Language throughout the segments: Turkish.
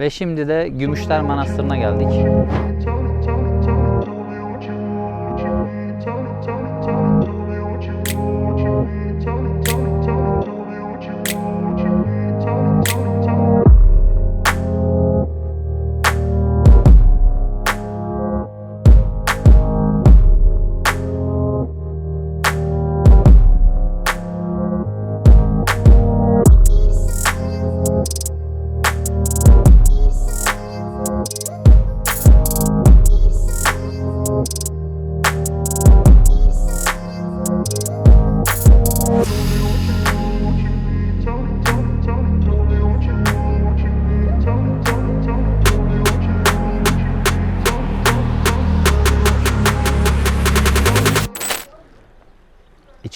Ve şimdi de Gümüşler Manastırı'na geldik.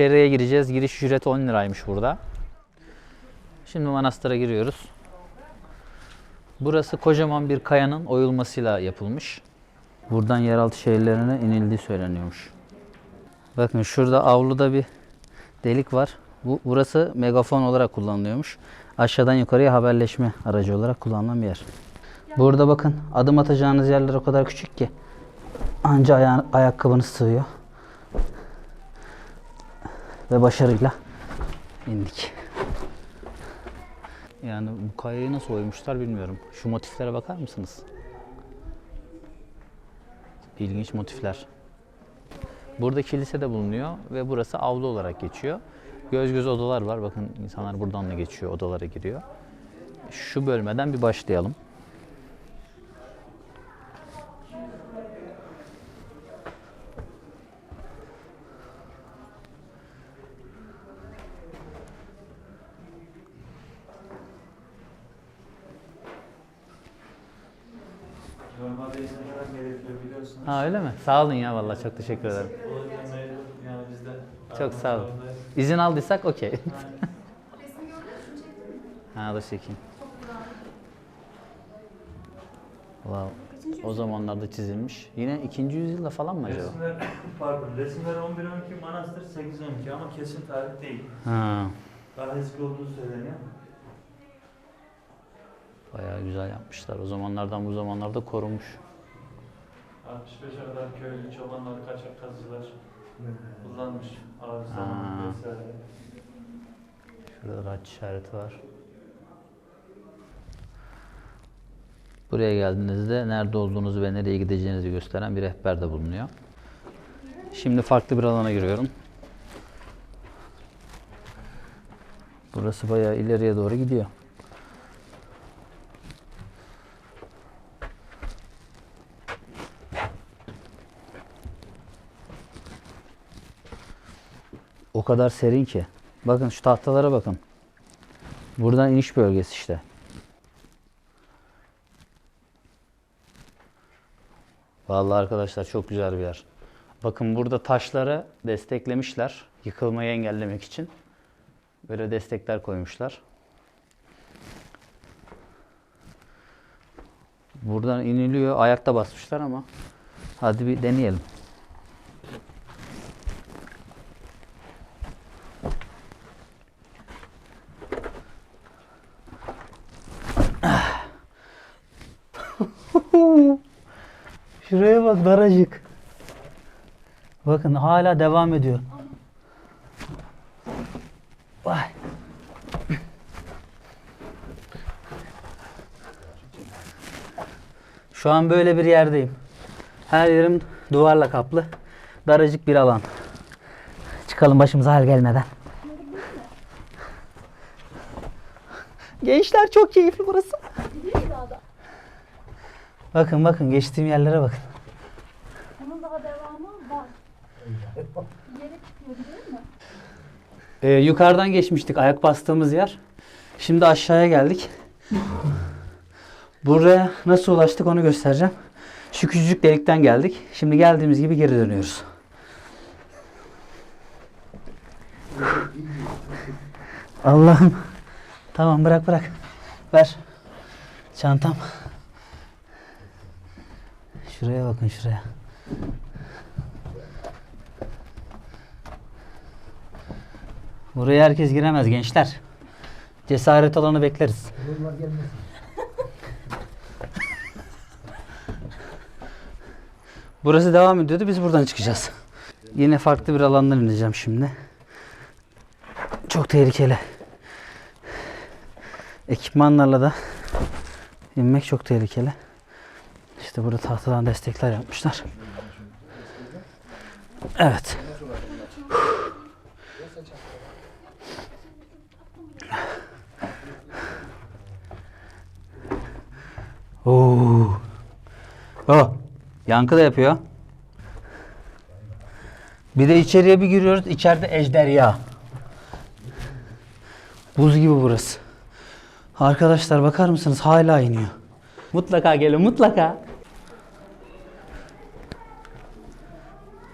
İçeriye gireceğiz. Giriş ücreti 10 liraymış burada. Şimdi manastıra giriyoruz. Burası kocaman bir kayanın oyulmasıyla yapılmış. Buradan yeraltı şehirlerine inildiği söyleniyormuş. Bakın şurada avluda bir delik var. Bu burası megafon olarak kullanılıyormuş. Aşağıdan yukarıya haberleşme aracı olarak kullanılan bir yer. Burada bakın adım atacağınız yerler o kadar küçük ki anca aya- ayakkabınız sığıyor. Ve başarıyla indik. Yani bu kayayı nasıl oymuşlar bilmiyorum. Şu motiflere bakar mısınız? İlginç motifler. Burada kilise de bulunuyor ve burası avlu olarak geçiyor. Göz göz odalar var. Bakın insanlar buradan da geçiyor, odalara giriyor. Şu bölmeden bir başlayalım. Ha öyle mi? Sağ olun ya vallahi çok teşekkür ederim. Yani biz de Çok sağ olun. İzin aldıysak okey. Ha dur çekeyim. Wow. O zamanlarda çizilmiş. Yine ikinci yüzyılda falan mı acaba? Resimler, pardon, resimler 11-12, manastır 8-12 ama kesin tarih değil. Ha, Daha eski olduğunu söyleniyor. bayağı güzel yapmışlar. O zamanlardan bu zamanlarda korunmuş. 65'e kadar köylü çobanlar, kaçak kazıcılar kullanmış. Ha. Arızalar vesaire. Şurada da haç işareti var. Buraya geldiğinizde nerede olduğunuzu ve nereye gideceğinizi gösteren bir rehber de bulunuyor. Şimdi farklı bir alana giriyorum. Burası bayağı ileriye doğru gidiyor. O kadar serin ki. Bakın şu tahtalara bakın. Buradan iniş bölgesi işte. Vallahi arkadaşlar çok güzel bir yer. Bakın burada taşları desteklemişler. Yıkılmayı engellemek için. Böyle destekler koymuşlar. Buradan iniliyor. Ayakta basmışlar ama. Hadi bir deneyelim. Şuraya bak daracık. Bakın hala devam ediyor. Vay. Şu an böyle bir yerdeyim. Her yerim duvarla kaplı. Daracık bir alan. Çıkalım başımıza hal gelmeden. Gençler çok keyifli burası. Bakın bakın geçtiğim yerlere bakın. Bunun daha devamı var. Yere çıkıyor değil mi? Ee, yukarıdan geçmiştik ayak bastığımız yer. Şimdi aşağıya geldik. Buraya nasıl ulaştık onu göstereceğim. Şu küçücük delikten geldik. Şimdi geldiğimiz gibi geri dönüyoruz. Allah'ım. Tamam bırak bırak. Ver. Çantam. Şuraya bakın şuraya. Buraya herkes giremez gençler. Cesaret alanı bekleriz. Olurlar gelmez. Burası devam ediyordu. Biz buradan çıkacağız. Yine farklı bir alandan ineceğim şimdi. Çok tehlikeli. Ekipmanlarla da inmek çok tehlikeli. İşte burada tahtadan destekler yapmışlar. Evet. Oo. Oh. Yankı da yapıyor. Bir de içeriye bir giriyoruz. İçeride ejderha. Buz gibi burası. Arkadaşlar bakar mısınız? Hala iniyor. Mutlaka gelin mutlaka.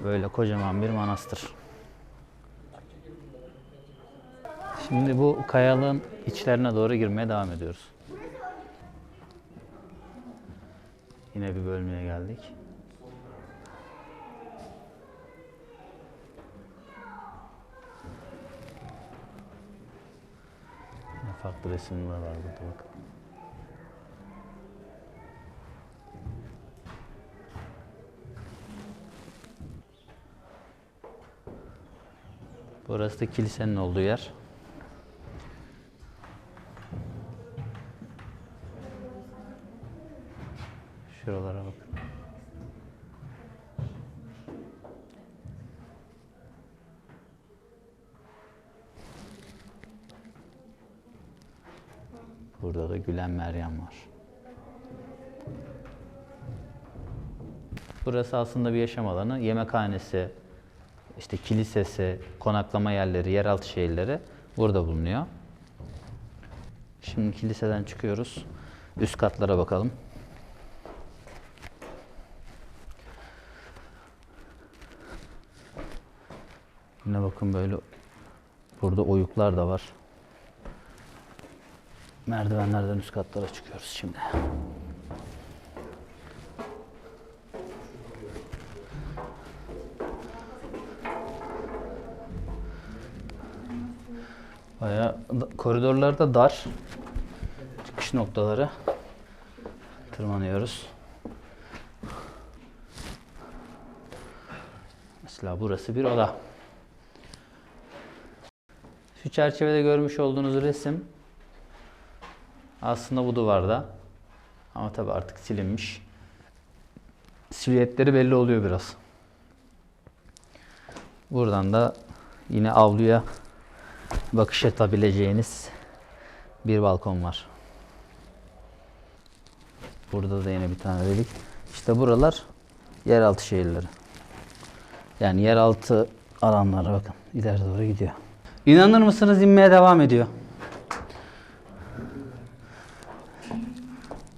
Böyle kocaman bir manastır. Şimdi bu kayalığın içlerine doğru girmeye devam ediyoruz. Yine bir bölmeye geldik. Yine farklı resimler var burada bakın. Burası da kilisenin olduğu yer. Şuralara bakın. Burada da Gülen Meryem var. Burası aslında bir yaşam alanı. Yemekhanesi, işte kilisesi, konaklama yerleri, yeraltı şehirleri burada bulunuyor. Şimdi kiliseden çıkıyoruz. Üst katlara bakalım. Yine bakın böyle burada oyuklar da var. Merdivenlerden üst katlara çıkıyoruz şimdi. Bayağı da- koridorlar da dar. Çıkış noktaları. Tırmanıyoruz. Mesela burası bir oda. Şu çerçevede görmüş olduğunuz resim aslında bu duvarda. Ama tabi artık silinmiş. Silüetleri belli oluyor biraz. Buradan da yine avluya bakış atabileceğiniz bir balkon var. Burada da yine bir tane dedik. İşte buralar yeraltı şehirleri. Yani yeraltı alanlara bakın. ileri doğru gidiyor. İnanır mısınız inmeye devam ediyor.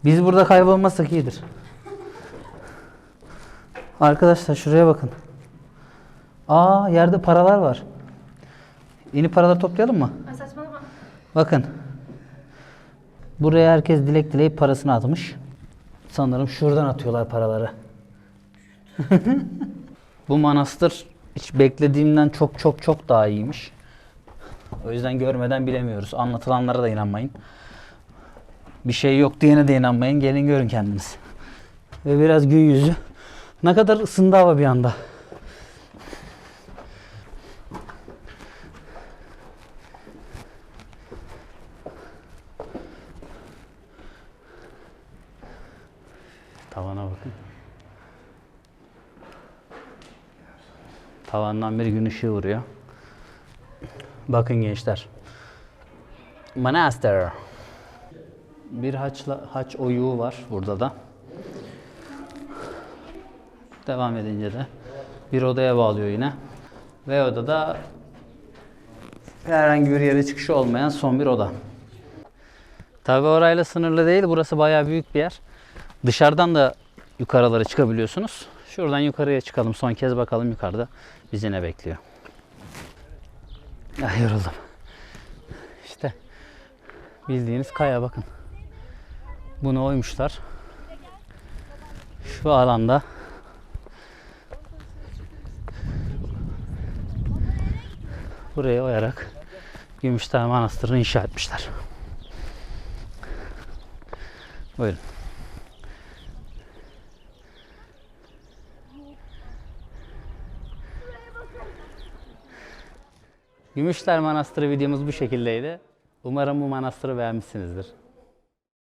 Biz burada kaybolmazsak iyidir. Arkadaşlar şuraya bakın. Aa yerde paralar var. Yeni paraları toplayalım mı? Ay saçmalama. Bakın. Buraya herkes dilek dileyip parasını atmış. Sanırım şuradan atıyorlar paraları. Bu manastır hiç beklediğimden çok çok çok daha iyiymiş. O yüzden görmeden bilemiyoruz. Anlatılanlara da inanmayın. Bir şey yok diyene de inanmayın. Gelin görün kendiniz. Ve biraz gün yüzü. Ne kadar ısındı hava bir anda. Tavana bakın. Tavandan bir gün ışığı vuruyor. Bakın gençler. Manastır. Bir haçla, haç oyuğu var burada da. Devam edince de bir odaya bağlıyor yine. Ve odada herhangi bir yere çıkışı olmayan son bir oda. Tabi orayla sınırlı değil. Burası bayağı büyük bir yer. Dışarıdan da yukarılara çıkabiliyorsunuz. Şuradan yukarıya çıkalım. Son kez bakalım yukarıda bizi ne bekliyor. Ay yoruldum. İşte bildiğiniz kaya bakın. Bunu oymuşlar. Şu alanda buraya oyarak Gümüşdağ Manastırı'nı inşa etmişler. Buyurun. Gümüşler Manastırı videomuz bu şekildeydi. Umarım bu manastırı beğenmişsinizdir.